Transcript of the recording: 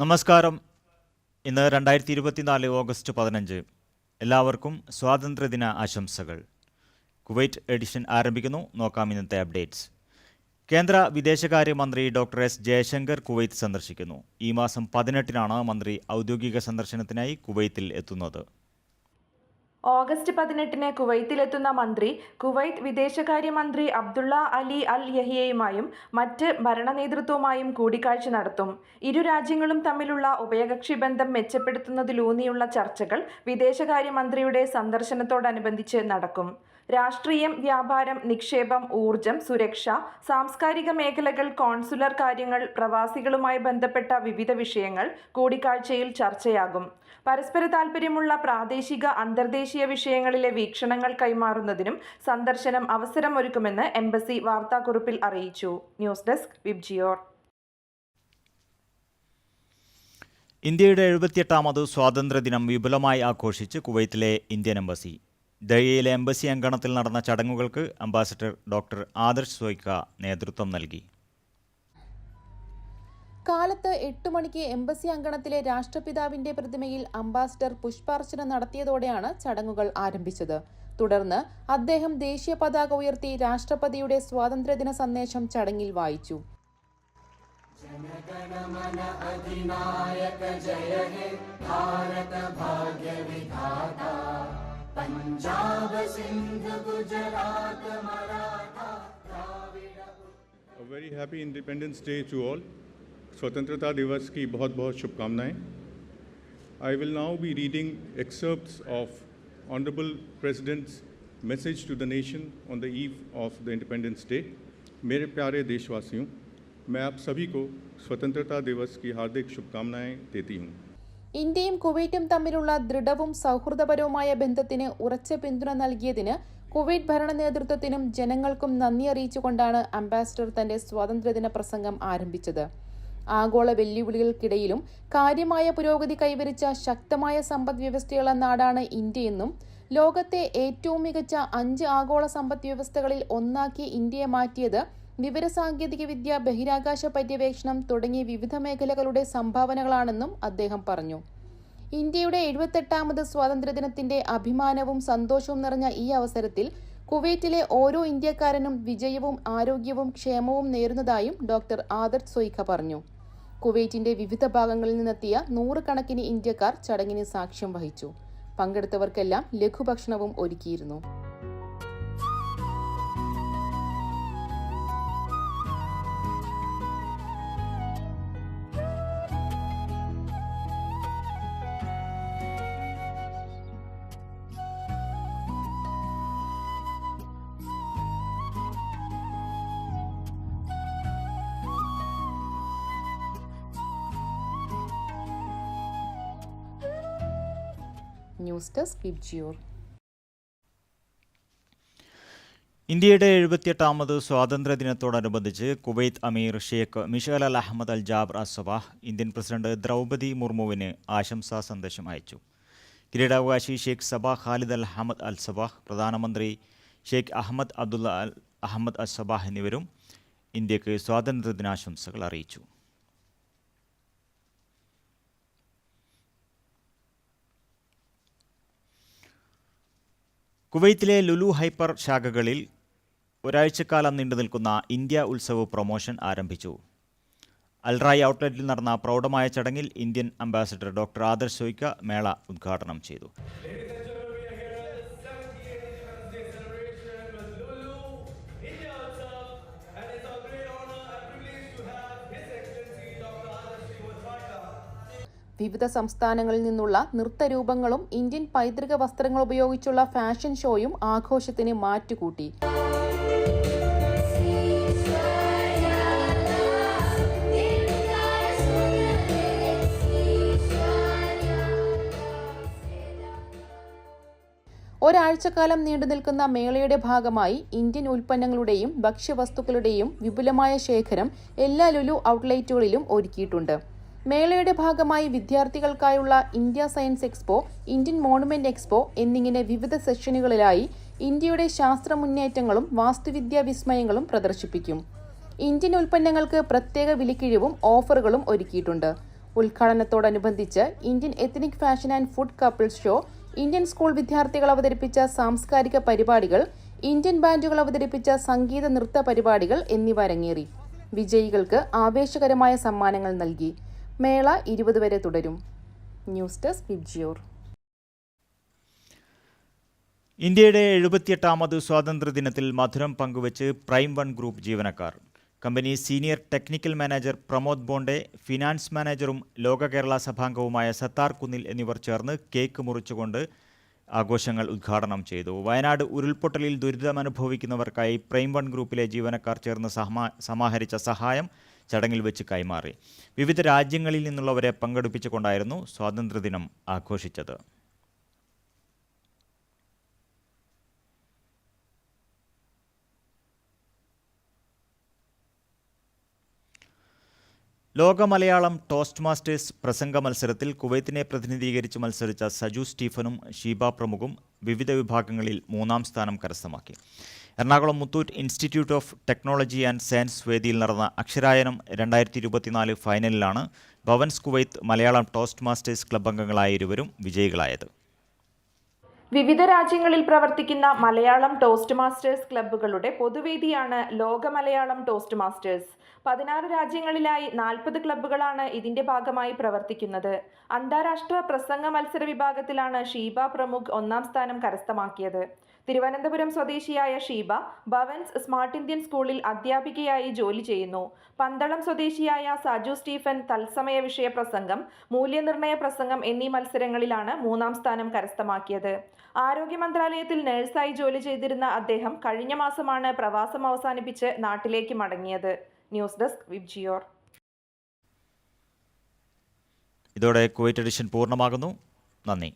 നമസ്കാരം. ഇന്ന് രണ്ടായിരത്തി ഇരുപത്തിനാല് ഓഗസ്റ്റ് പതിനഞ്ച്. എല്ലാവർക്കും സ്വാതന്ത്ര്യദിന ആശംസകൾ. കുവൈറ്റ് എഡിഷൻ ആരംഭിക്കുന്നു. നോക്കാം ഇന്നത്തെ അപ്ഡേറ്റ്സ്. കേന്ദ്ര വിദേശകാര്യമന്ത്രി ഡോക്ടർ എസ്. ജയശങ്കർ കുവൈത്ത് സന്ദർശിക്കുന്നു. ഈ മാസം പതിനെട്ടിനാണ് മന്ത്രി ഔദ്യോഗിക സന്ദർശനത്തിനായി കുവൈത്തിൽ എത്തുന്നത്. ഓഗസ്റ്റ് പതിനെട്ടിന് കുവൈത്തിലെത്തുന്ന മന്ത്രി കുവൈത്ത് വിദേശകാര്യമന്ത്രി അബ്ദുള്ള അലി അൽ യഹിയയുമായും മറ്റ് ഭരണ നേതൃത്വവുമായും കൂടിക്കാഴ്ച നടത്തും. ഇരു രാജ്യങ്ങളും തമ്മിലുള്ള ഉഭയകക്ഷി ബന്ധം മെച്ചപ്പെടുത്തുന്നതിലൂന്നിയുള്ള ചർച്ചകൾ വിദേശകാര്യമന്ത്രിയുടെ സന്ദർശനത്തോടനുബന്ധിച്ച് നടക്കും. രാഷ്ട്രീയം വ്യാപാരം നിക്ഷേപം ഊർജം സുരക്ഷ സാംസ്കാരിക മേഖലകൾ കോൺസുലർ കാര്യങ്ങൾ പ്രവാസികളുമായി ബന്ധപ്പെട്ട വിവിധ വിഷയങ്ങൾ കൂടിക്കാഴ്ചയിൽ ചർച്ചയാകും. പരസ്പര താൽപ്പര്യമുള്ള പ്രാദേശിക അന്തർദേശീയ വിഷയങ്ങളിലെ വീക്ഷണങ്ങൾ കൈമാറുന്നതിനും സന്ദർശനം അവസരമൊരുക്കുമെന്ന് എംബസി വാർത്താക്കുറിപ്പിൽ അറിയിച്ചു. News desk VIBGYOR. ഇന്ത്യയുടെ എഴുപത്തിയെട്ടാമത് സ്വാതന്ത്ര്യദിനം വിപുലമായി ആഘോഷിച്ച് കുവൈത്തിലെ ഇന്ത്യൻ എംബസി ദഹയിലെ എംബസി അങ്കണത്തിൽ നടന്ന ചടങ്ങുകൾക്ക് അംബാസഡർ ഡോക്ടർ ആദർശ് സോയ്ക്ക നേതൃത്വം നൽകി. കാലത്ത് എട്ട് മണിക്ക് എംബസി അങ്കണത്തിലെ രാഷ്ട്രപിതാവിന്റെ പ്രതിമയിൽ അംബാസിഡർ പുഷ്പാർച്ചന നടത്തിയതോടെയാണ് ചടങ്ങുകൾ ആരംഭിച്ചത്. തുടർന്ന് അദ്ദേഹം ദേശീയ പതാക ഉയർത്തി രാഷ്ട്രപതിയുടെ സ്വാതന്ത്ര്യദിന സന്ദേശം ചടങ്ങിൽ വായിച്ചു. Punjab Sindh Gujarat Maratha very happy independence day to all स्वतंत्रता दिवस की बहुत बहुत शुभकामनाएँ I will now be reading excerpts of honourable president's message to the nation on the eve of the independence day मेरे प्यारे देशवासियों, मैं आप सभी को स्वतंत्रता दिवस की हार्दिक शुभकामनाएँ देती हूँ। ഇന്ത്യയും കുവൈറ്റും തമ്മിലുള്ള ദൃഢവും സൗഹൃദപരവുമായ ബന്ധത്തിന് ഉറച്ച പിന്തുണ നൽകിയതിന് കുവൈറ്റ് ഭരണ നേതൃത്വത്തിനും ജനങ്ങൾക്കും നന്ദി അറിയിച്ചുകൊണ്ടാണ് അംബാസിഡർ തന്റെ സ്വാതന്ത്ര്യദിന പ്രസംഗം ആരംഭിച്ചത്. ആഗോള വെല്ലുവിളികൾക്കിടയിലും കാര്യമായ പുരോഗതി കൈവരിച്ച ശക്തമായ സമ്പദ് വ്യവസ്ഥയുള്ള നാടാണ് ഇന്ത്യയെന്നും ലോകത്തെ ഏറ്റവും മികച്ച അഞ്ച് ആഗോള സമ്പദ് വ്യവസ്ഥകളിൽ ഒന്നാക്കി ഇന്ത്യയെ മാറ്റിയത് വിവരസാങ്കേതിക വിദ്യ ബഹിരാകാശ പര്യവേക്ഷണം തുടങ്ങിയ വിവിധ മേഖലകളുടെ സംഭാവനകളാണെന്നും അദ്ദേഹം പറഞ്ഞു. ഇന്ത്യയുടെ എഴുപത്തെട്ടാമത് സ്വാതന്ത്ര്യദിനത്തിന്റെ അഭിമാനവും സന്തോഷവും നിറഞ്ഞ ഈ അവസരത്തിൽ കുവൈറ്റിലെ ഓരോ ഇന്ത്യക്കാരനും വിജയവും ആരോഗ്യവും ക്ഷേമവും നേരുന്നതായും ഡോക്ടർ ആദർ സൊയ്ഖ പറഞ്ഞു. കുവൈറ്റിന്റെ വിവിധ ഭാഗങ്ങളിൽ നിന്നെത്തിയ നൂറുകണക്കിന് ഇന്ത്യക്കാർ ചടങ്ങിന് സാക്ഷ്യം വഹിച്ചു. പങ്കെടുത്തവർക്കെല്ലാം ലഘുഭക്ഷണവും ഒരുക്കിയിരുന്നു. ന്യൂസ് ഡെസ്ക് വിബ്ജിയോർ ഇന്ത്യയുടെ എഴുപത്തിയെട്ടാമത് സ്വാതന്ത്ര്യദിനത്തോടനുബന്ധിച്ച് കുവൈത്ത് അമീർ Sheikh Mishal Al Ahmad Al Jaber Assabah Indian president Droupadi മുർമുവിന് ആശംസാ സന്ദേശം അയച്ചു. കിരീടാവകാശി Sheikh Sabah Khalid Al Ahmad Al Sabah പ്രധാനമന്ത്രി Sheikh Ahmad Abdullah Al Ahmad Al Sabah എന്നിവരും ഇന്ത്യയ്ക്ക് സ്വാതന്ത്ര്യദിനാശംസകൾ അറിയിച്ചു. കുവൈത്തിലെ ലുലു ഹൈപ്പർ ശാഖകളിൽ ഒരാഴ്ചക്കാലം നീണ്ടു നിൽക്കുന്ന ഇന്ത്യ ഉത്സവ് പ്രൊമോഷൻ ആരംഭിച്ചു. അൽറായി ഔട്ട്ലെറ്റിൽ നടന്ന പ്രൗഢമായ ചടങ്ങിൽ Indian ambassador doctor Adarsh Swaika മേള ഉദ്ഘാടനം ചെയ്തു. വിവിധ സംസ്ഥാനങ്ങളിൽ നിന്നുള്ള നൃത്തരൂപങ്ങളും ഇന്ത്യൻ പൈതൃക വസ്ത്രങ്ങൾ ഉപയോഗിച്ചുള്ള ഫാഷൻ ഷോയും ആഘോഷത്തിന് മാറ്റുകൂട്ടി. ഒരാഴ്ചക്കാലം നീണ്ടു നിൽക്കുന്ന മേളയുടെ ഭാഗമായി ഇന്ത്യൻ ഉൽപ്പന്നങ്ങളുടെയും ഭക്ഷ്യവസ്തുക്കളുടെയും വിപുലമായ ശേഖരം എല്ലാ ലുലു ഔട്ട്ലെറ്റുകളിലും ഒരുക്കിയിട്ടുണ്ട്. മേളയുടെ ഭാഗമായി വിദ്യാർത്ഥികൾക്കായുള്ള India science expo Indian monument expo എന്നിങ്ങനെ വിവിധ സെഷനുകളിലായി ഇന്ത്യയുടെ ശാസ്ത്ര മുന്നേറ്റങ്ങളും വാസ്തുവിദ്യാ വിസ്മയങ്ങളും പ്രദർശിപ്പിക്കും. ഇന്ത്യൻ ഉൽപ്പന്നങ്ങൾക്ക് പ്രത്യേക വിലക്കിഴിവും ഓഫറുകളും ഒരുക്കിയിട്ടുണ്ട്. ഉദ്ഘാടനത്തോടനുബന്ധിച്ച് Indian ethnic fashion and food couples show Indian school വിദ്യാർത്ഥികൾ അവതരിപ്പിച്ച സാംസ്കാരിക പരിപാടികൾ ഇന്ത്യൻ ബാൻഡുകൾ അവതരിപ്പിച്ച സംഗീത നൃത്ത പരിപാടികൾ എന്നിവ അരങ്ങേറി. വിജയികൾക്ക് ആവേശകരമായ സമ്മാനങ്ങൾ നൽകി. മേള ഇരുപത് വരെ തുടരും. News desk VIBGYOR. ഇന്ത്യയുടെ എഴുപത്തിയെട്ടാമത് സ്വാതന്ത്ര്യദിനത്തിൽ മധുരം പങ്കുവച്ച് പ്രൈം വൺ ഗ്രൂപ്പ് ജീവനക്കാർ. Company senior technical manager Pramod Bonde finance മാനേജറും ലോക കേരള സഭാംഗവുമായ സത്താർ കുന്നിൽ എന്നിവർ ചേർന്ന് കേക്ക് മുറിച്ചുകൊണ്ട് ആഘോഷങ്ങൾ ഉദ്ഘാടനം ചെയ്തു. വയനാട് ഉരുൾപൊട്ടലിൽ ദുരിതമനുഭവിക്കുന്നവർക്കായി പ്രൈം വൺ ഗ്രൂപ്പിലെ ജീവനക്കാർ ചേർന്ന് സമാഹരിച്ച സഹായം ചടങ്ങിൽ വെച്ച് കൈമാറി. വിവിധ രാജ്യങ്ങളിൽ നിന്നുള്ളവരെ പങ്കെടുപ്പിച്ചുകൊണ്ടായിരുന്നു സ്വാതന്ത്ര്യദിനം ആഘോഷിച്ചത്. ലോക മലയാളം ടോസ്റ്റ് മാസ്റ്റേഴ്സ് പ്രസംഗ മത്സരത്തിൽ കുവൈത്തിനെ പ്രതിനിധീകരിച്ച് മത്സരിച്ച സജു സ്റ്റീഫനും ഷീബ പ്രമുഖും വിവിധ വിഭാഗങ്ങളിൽ മൂന്നാം സ്ഥാനം കരസ്ഥമാക്കി. Ernakulam Muthoot institute of technology and science വേദിയിൽ നടന്ന അക്ഷരായനം രണ്ടായിരത്തി ഇരുപത്തിനാല് ഫൈനലിലാണ് Bhavans Kuwait Malayalam Toastmasters club അംഗങ്ങളായ ഇരുവരും വിജയികളായത്. വിവിധ രാജ്യങ്ങളിൽ പ്രവർത്തിക്കുന്ന മലയാളം ടോസ്റ്റ് മാസ്റ്റേഴ്സ് ക്ലബ്ബുകളുടെ പൊതുവേദിയാണ് ലോക മലയാളം ടോസ്റ്റ് മാസ്റ്റേഴ്സ്. പതിനാറ് രാജ്യങ്ങളിലായി നാൽപ്പത് ക്ലബ്ബുകളാണ് ഇതിന്റെ ഭാഗമായി പ്രവർത്തിക്കുന്നത്. അന്താരാഷ്ട്ര പ്രസംഗ മത്സര വിഭാഗത്തിലാണ് ഷീബ പ്രമുഖ് ഒന്നാം സ്ഥാനം കരസ്ഥമാക്കിയത്. തിരുവനന്തപുരം സ്വദേശിയായ ഷീബ ഭവൻസ് സ്മാർട്ട് ഇന്ത്യൻ സ്കൂളിൽ അധ്യാപികയായി ജോലി ചെയ്യുന്നു. പന്തളം സ്വദേശിയായ സാജു സ്റ്റീഫൻ തത്സമയ വിഷയ പ്രസംഗം മൂല്യനിർണയ പ്രസംഗം എന്നീ മത്സരങ്ങളിലാണ് മൂന്നാം സ്ഥാനം കരസ്ഥമാക്കിയത്. ആരോഗ്യ മന്ത്രാലയത്തിൽ നഴ്സായി ജോലി ചെയ്തിരുന്ന അദ്ദേഹം കഴിഞ്ഞ മാസമാണ് പ്രവാസം അവസാനിപ്പിച്ച് നാട്ടിലേക്ക് മടങ്ങിയത്. News desk VIBGYOR. ഇതോടെ കുവൈറ്റ് എഡിഷൻ പൂർണമാകുന്നു. നന്ദി.